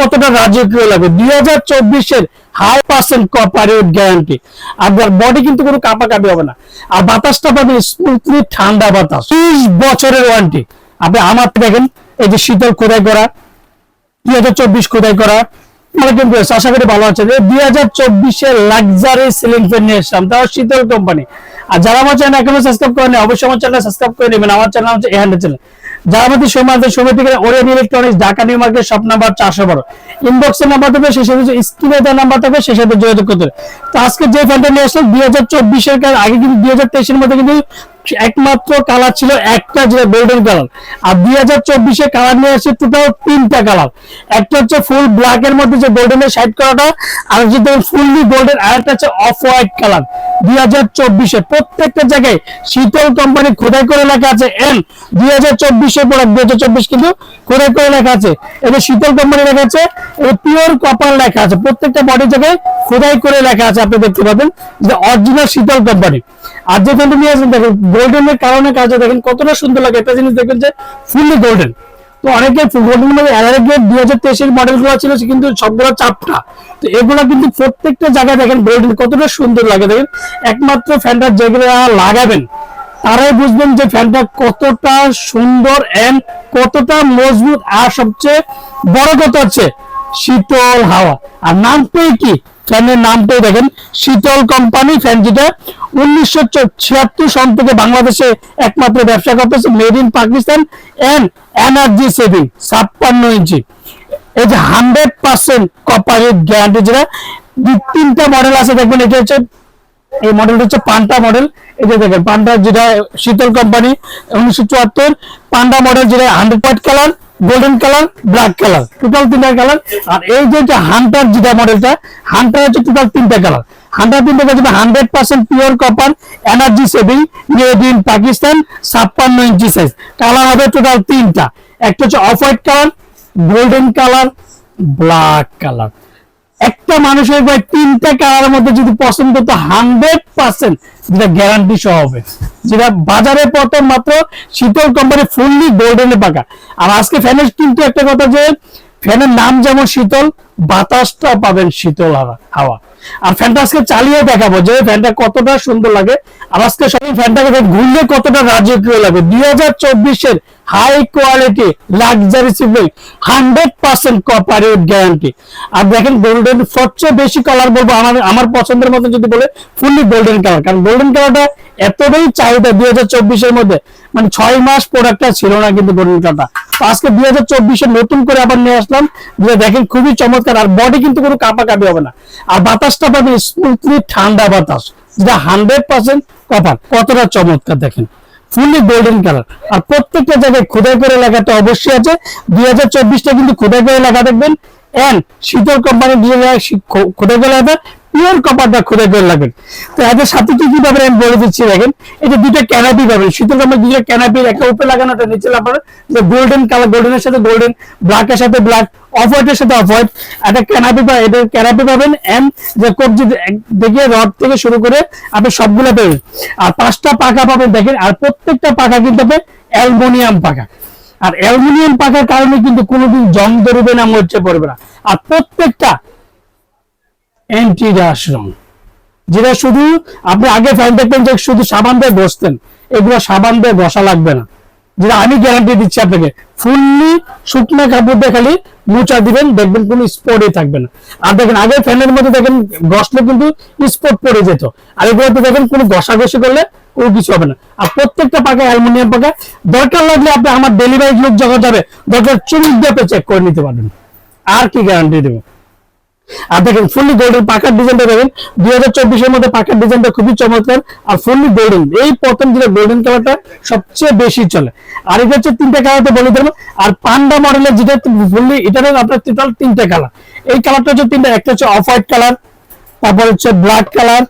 কতটা রাজকীয় লাগে? দুই হাজার চব্বিশের হাই পার্সেন্ট কপারেট গ্যারান্টি। আপনার বডি কিন্তু কোনো কাপা কাপি হবে না। আর বাতাসটা পাবেন স্মুথলি ঠান্ডা বাতাস। ত্রিশ বছরের ওয়ারেন্টি আপনি আমার দেখেন এই যে শীতল খোদাই করা দুই হাজার চব্বিশ খোদাই করা আসসালাম, আশা করি ভালো আছেন। দুই হাজার চব্বিশের লাক্সারি সিলিং ফ্যান নিয়ে তাও শীতল কোম্পানি আর যারা আমার চ্যানেল এখনও সাবস্ক্রাইব করেন অবশ্যই আমার চ্যানেল সাবস্ক্রাইব করে নেবেন। আমার চ্যানেল হচ্ছে চ্যানেল যারা আমাদের সময় থেকে Orion electronics Dhaka, new market, shop number চারশো বারো। ইনবক্সের নাম্বার থাকবে, সেই সাথে স্ক্রিনে দেওয়ার নাম্বার থাকবে, সেই সাথে যোগাযোগ করতে। তো আজকে যে ফ্যানটা নিয়ে আসলাম, দুই হাজার চব্বিশের কাল আগে কিন্তু দুই হাজার তেইশের মধ্যে কিন্তু একমাত্র কালার ছিল একটা যেটা গোল্ডেন কালার আর দুই হাজার চব্বিশে কালার নিয়ে আসছে টোটাল তিনটা কালার একটা হচ্ছে ফুল ব্ল্যাক এর মধ্যে যে গোল্ডেনের সাইড করাটা, আর যেটা ফুললি গোল্ডেন আর একটা হচ্ছে অফ হোয়াইট কালার দুই হাজার প্রত্যেকটা জায়গায় শীতল কোম্পানি খোদাই করে লেখা আছে এন দুই কিন্তু খোদাই করে লেখা আছে। এবং শীতল কোম্পানি লেখা আছে পিওর কপার লেখা আছে। প্রত্যেকটা বডি জায়গায় খোদাই করে লেখা আছে, আপনি দেখতে পাবেন যে অরিজিনাল শীতল কোম্পানি আর যে ফ্যানটা নিয়ে দেখেন গোল্ডেনের কারণে কাজে দেখেন কতটা সুন্দর লাগে। একটা জিনিস দেখবেন যে ফুললি গোল্ডেন তো অনেকে অ্যালারেগেট দুই হাজার তেইশের মডেলগুলো ছিল, কিন্তু সবগুলো চাপটা। তো এগুলো কিন্তু প্রত্যেকটা জায়গায় দেখেন গোল্ডেন কতটা সুন্দর লাগে। দেখেন, একমাত্র ফ্যানটা যেগুলো লাগাবেন, তারাই বুঝবেন যে ফ্যানটা কতটা সুন্দর এন্ড কতটা মজবুত। আর সবচেয়ে বড় কথা হচ্ছে, শীতল হাওয়া। আর নামটাই কি? ফ্যানের নামটাই দেখেন, শীতল কোম্পানি ফ্যান যেটা, উনিশশো ছিয়াত্তর সন থেকে বাংলাদেশে একমাত্র ব্যবসা করতেছে made in Pakistan and energy saving ছাপ্পান্ন ইঞ্চি। এই যে হান্ড্রেড পার্সেন্ট কপারের গ্যারান্টি যেটা তিনটা মডেল আছে, দেখবেন এটা হচ্ছে, এই মডেলটা হচ্ছে পান্টা মডেল যে দেখেন, পান্ডা যেটা, শীতল কোম্পানি উনিশশো চুয়াত্তর, পান্ডা মডেল যেটা hundred white colour golden colour black colour total তিনটা কালার আর এই যে হান্টার যেটা মডেলটা হান্টার হচ্ছে টোটাল তিনটা কালার হান্টার তিনটা colour hundred percent pure copper energy saving made in Pakistan ছাপ্পান্ন ইঞ্চি সাইজ কালার হবে টোটাল তিনটা। একটা হচ্ছে off white colour golden colour black colour একটা মানুষের ভাই তিনটা কালারের মধ্যে যদি পছন্দ তো হান্ড্রেড পার্সেন্ট যেটা গ্যারান্টি সহ হবে। যেটা বাজারে প্রথম মাত্র শীতল কোম্পানি ফুললি গোল্ডেনে পাকা। আর আজকে ফ্যানের কিন্তু একটা কথা যে, ফ্যানের নাম যেমন শীতল বাতাসটা পাবেন শীতল হাওয়া। আর ফ্যানটা আজকে চালিয়ে দেখাবো, যে ফ্যানটা কতটা সুন্দর লাগে। আর আজকে সবাই ফ্যানটাকে ঘুরলে কতটা রাজকীয় লাগে। দুই হাজার চব্বিশের high quality luxury civil hundred percent কপারের গ্যারান্টি আর দেখেন গোল্ডেন সবচেয়ে বেশি কালার বলব আমার আমার পছন্দের মতো যদি বলে ফুললি গোল্ডেন কালার কারণ গোল্ডেন কালারটা এতটাই চাহিদা দুই হাজার চব্বিশের মধ্যে। মানে ছয় মাস প্রোডাক্টটা ছিল না কিন্তু কালারটা তো আজকে দুই হাজার চব্বিশে নতুন করে আবার নিয়ে আসলাম। যে দেখেন খুবই চমৎকার। আর বডি কিন্তু কোনো কাপা কাপি হবে না। আর বাতাসটা পাবেন স্মুথলি ঠান্ডা বাতাস। যেটা হান্ড্রেড পার্সেন্ট কপার কতটা চমৎকার দেখেন। ফুললি গোল্ডেন কালার আর প্রত্যেকটা জায়গায় খোদাই করে লেখাটা অবশ্যই আছে। দুই হাজার চব্বিশটা কিন্তু খোদাই করে লেখা দেখবেন। এন্ড শীতল কোম্পানির যে খোদাই করে লেখা পিওর কপারটা খোদাই করে লাগবেন তো এদের সাথে কি কি পাবেন আমি বলে দিচ্ছি দেখেন, এটা দুটো ক্যানাপি পাবেন। শীতল কোম্পানি দুটো ক্যানাপি একটা উপরে লাগানো, একটা নিচে লাগানো। যে গোল্ডেন কালার গোল্ডেনের সাথে গোল্ডেন ব্ল্যাকের সাথে ব্ল্যাক অফ হোয়াইটের সাথে অফ হোয়াইট একটা ক্যানাপি পাবেন এটা ক্যানাপি পাবেন এন্ড যে কবজি দেখে রড থেকে শুরু করে আপনি সবগুলো পাবেন আর পাঁচটা পাকা পাবেন দেখেন, আর প্রত্যেকটা পাকা কিন্তু হবে অ্যালুমিনিয়াম পাকা আর অ্যালুমিনিয়াম পাকার কারণে কিন্তু কোনোদিন জং ধরবে না মরচে পড়বে না। আর প্রত্যেকটা অ্যান্টি রাশ রং যেটা শুধু আপনি আগে ফ্যান দেখতেন যে শুধু সাবান দিয়ে বসতেন। এগুলো সাবান দিয়ে বসা লাগবে না। যেটা আমি গ্যারান্টি দিচ্ছি আপনাকে ফুললি শুকনো কাপড় দিয়ে খালি মোচা দিবেন, দেখবেন কোনো স্পটই থাকবে না। আর দেখেন, আগে ফ্যানের মধ্যে দেখেন ঘষলে কিন্তু স্পট পড়ে যেত। আর এগুলোতে দেখেন, কোনো ঘষাঘষি করলে কোনো কিছু হবে না। আর প্রত্যেকটা পাকা অ্যালুমিনিয়াম পাকা, দরকার লাগলে আপনি আমার ডেলিভারি লোক যখন যাবে, দরকার চুরি দিয়ে চেক করে নিতে পারবেন। আর কি গ্যারান্টি দেবো? আর দেখেন ফুললি গোল্ডেন পাকার ডিজাইনটা দেখেন, দুই হাজার চব্বিশের মধ্যে পাকার ডিজাইনটা খুবই চমৎকার আর ফুললি গোল্ডেন এই প্রথম যেটা গোল্ডেন কালারটা সবচেয়ে বেশি চলে। আর এটা হচ্ছে তিনটা কালার বলে দেবো আর পান্ডা মডেলের যেটা ফুললি এটারও আপনার টোটাল তিনটা কালার এই কালারটা হচ্ছে তিনটা, একটা হচ্ছে অফ হোয়াইট কালার তারপর হচ্ছে ব্ল্যাক কালার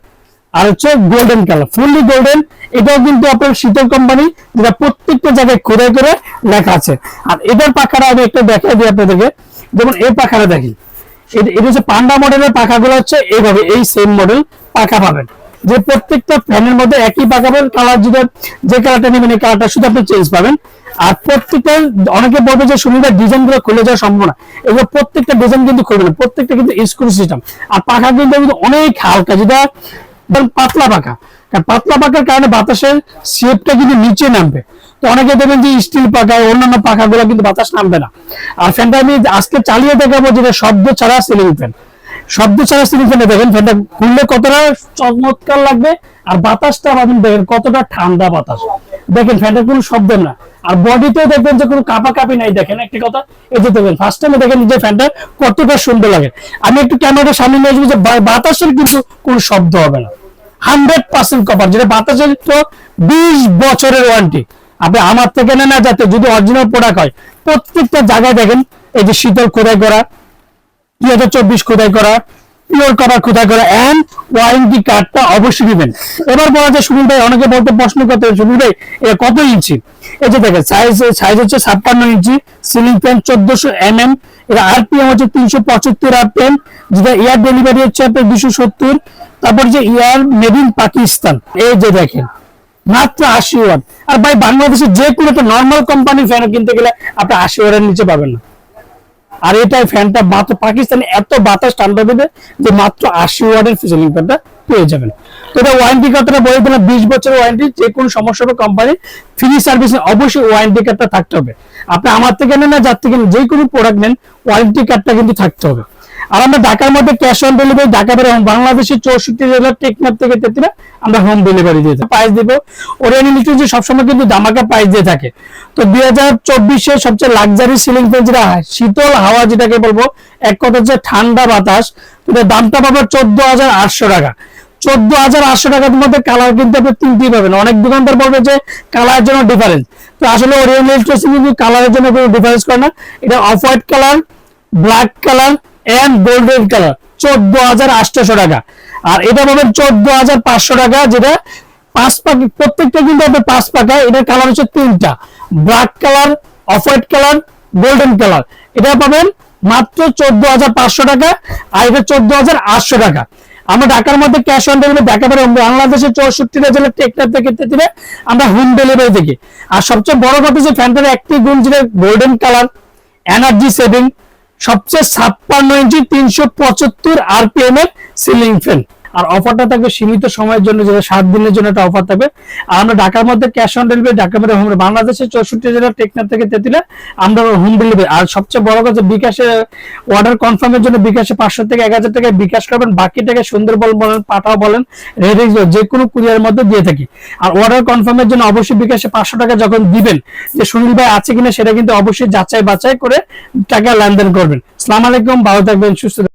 আর হচ্ছে গোল্ডেন কালার ফুললি গোল্ডেন এটাও কিন্তু আপনার শীতল কোম্পানি যেটা প্রত্যেকটা জায়গায় করে করে লেখা আছে। আর এটার পাখাটা আমি একটা দেখাই দিই আপনাদেরকে। যেমন এই পাখাটা দেখি এটা হচ্ছে পান্ডা মডেলের পাখাগুলো হচ্ছে এইভাবে, এই সেম মডেল পাখা পাবেন। যে প্রত্যেকটা ফ্যানের মধ্যে একই পাখা পাবেন কালার যেটা যে কালারটা নেবেন, এই কালারটা শুধু আপনি চেঞ্জ পাবেন। আর প্রত্যেকটা অনেকে বলবে যে সুনিদার ডিজাইনগুলো খুলে যাওয়া সম্ভব না। এগুলো প্রত্যেকটা ডিজাইন কিন্তু খুলবে না। প্রত্যেকটা কিন্তু স্ক্রু সিস্টেম আর পাখা কিন্তু অনেক হালকা, যেটা পাতলা পাখা। পাতলা পাকার কারণে বাতাসের শেপটা কিন্তু নিচে নামবে। তো অনেকে দেখবেন যে স্টিল পাখা অন্যান্য পাখাগুলো কিন্তু বাতাস নামবে না। আর ফ্যানটা আমি আজকে চালিয়ে দেখাবো যেটা শব্দ ছাড়া সিলিং ফ্যান শব্দ ছাড়া সিলিং ফ্যানে দেখেন ফ্যানটা খুললে কতটা চমৎকার লাগবে আর বাতাসটা পাবেন দেখেন কতটা ঠান্ডা বাতাস। দেখেন ফ্যানটার কোনো শব্দ না। আর বডিতেও দেখবেন যে কোনো কাপা কাপি নাই। দেখেন, একটি কথা, এই যে দেখবেন ফার্স্ট টাইমে দেখেন যে ফ্যানটা কতটা সুন্দর লাগে। আমি একটু ক্যামেরার সামনে নিয়ে আসব যে বাতাসের কিন্তু কোনো শব্দ হবে না। হান্ড্রেড পার্সেন্ট কভার যেটা বাতাসের বিশ বছরের ওয়ারেন্টি আপনি আমার থেকে নেন না, যাতে যদি অরিজিনাল প্রোডাক্ট হয়, প্রত্যেকটা জায়গায় দেখেন, এই যে শীতল খোদাই করা, দুই হাজার চব্বিশ খোদাই করা পিওর কভার খোদাই করা এন্ড ওয়ারেন্টি কার্ডটা অবশ্যই দিবেন এবার বলা যায়, সুনীল ভাই, অনেকে বলতে প্রশ্ন করতে, সুনীল ভাই এটা কত ইঞ্চি? এই যে দেখেন সাইজ সাইজ হচ্ছে ছাপ্পান্ন ইঞ্চি সিলিং ফ্যান চোদ্দশো এম এম এটা আরপিএম হচ্ছে তিনশো পঁচাত্তর আরপিএম যেটা এয়ার ডেলিভারি হচ্ছে আপনার দুশো সত্তর, তারপর যে এয়ার মেড ইন পাকিস্তান এই যে দেখেন, মাত্র আশি ওয়াট। আর ভাই, বাংলাদেশের যে কোনো একটা নর্মাল কোম্পানির ফ্যান কিনতে গেলে আপনি আশি ওয়াটের নিচে পাবেন না। আর এটাই ফ্যানটা মাত্র পাকিস্তানে এত বাতাস ঠান্ডা দেবে যে মাত্র আশি ওয়াটের সিলিং ফ্যানটা পেয়ে যাবেন। তো এটা ওয়ারেন্টি কার্ডটা বলে দিলাম, বিশ বছরের ওয়ারেন্টি যে কোনো সমস্যা হবে কোম্পানি ফ্রি সার্ভিস অবশ্যই ওয়ারেন্টি কার্ডটা থাকতে হবে। আপনি আমার থেকে নেন না যার থেকে যে কোনো প্রোডাক্ট নেন ওয়ারেন্টি কার্ডটা কিন্তু থাকতে হবে। আর আমরা ঢাকার মধ্যে ক্যাশ অন ডেলিভারি ঢাকা বেরো বাংলাদেশের চৌষট্টি জেলার টেকনাফ থেকে তেতিরা আমরা হোম ডেলিভারি দিয়ে প্রাইস দিব। ওরিয়ান ইলেকট্রিক সবসময় কিন্তু দামাকা প্রাইস দিয়ে থাকে। তো দুই হাজার চব্বিশে সবচেয়ে লাক্সারি সিলিং ফ্যান যেটা শীতল হাওয়া যেটাকে বলব, এক কথা হচ্ছে ঠান্ডা বাতাস তো এটার দামটা পাবো চোদ্দ হাজার আটশো টাকা। চোদ্দ হাজার আটশো টাকার মধ্যে কালার কিন্তু আপনি তিনটি পাবেন। অনেক দোকানদার বলবে যে কালারের জন্য ডিফারেন্স তো আসলে ওরিয়ান ইলেকট্রিক কিন্তু কালারের জন্য কোনো ডিফারেন্স করে না। এটা off white colour black colour and golden colour চোদ্দ হাজার আটশো টাকা। আর এটা পাবেন চোদ্দ হাজার পাঁচশো টাকা, যেটা পাঁচ পাখি প্রত্যেকটা কিন্তু আপনার পাঁচ পাকা, এটার কালার হচ্ছে তিনটা। Black colour off white colour golden colour এটা পাবেন মাত্র চোদ্দ হাজার পাঁচশো টাকা, আর এটা চোদ্দ হাজার আটশো টাকা। আমরা ঢাকার মধ্যে ক্যাশ অন ডেলিভারি দেখা পারে বাংলাদেশের চৌষট্টিটা জেলার টেকনাফ থেকে দিলে আমরা হোম ডেলিভারি দেখি আর সবচেয়ে বড় কথা যে ফ্যানটার একটি গুণ, যেটা গোল্ডেন কালার এনার্জি সেভিং সবচেয়ে ছাপ্পান্ন ইঞ্চি তিনশো পঁচাত্তর আরপিএম এর সিলিং ফ্যান আর অফারটা থাকবে সীমিত সময়ের জন্য, যেটা সাত দিনের জন্য একটা অফার থাকবে। আর আমরা ঢাকার মধ্যে ক্যাশ অন ডেলিভারি ঢাকা মধ্যে হোম বাংলাদেশের চৌষট্টি জেলার টেকনাফ থেকে তেতিলে আমরা হোম ডেলিভারি আর সবচেয়ে বড় কথা, বিকাশে অর্ডার কনফার্মের জন্য বিকাশে পাঁচশো থেকে এক হাজার টাকা বিকাশ করবেন বাকি টাকা সুন্দরবন বলেন, পাঠাও বলেন রেডিক্স যে কোনো কুরিয়ার মধ্যে দিয়ে থাকি। আর অর্ডার কনফার্মের জন্য অবশ্যই বিকাশে পাঁচশো টাকা যখন দিবেন, যে সুনীল ভাই আছে কিনা সেটা কিন্তু অবশ্যই যাচাই বাছাই করে টাকা লেনদেন করবেন। সালাম আলাইকুম, ভালো থাকবেন, সুস্থ।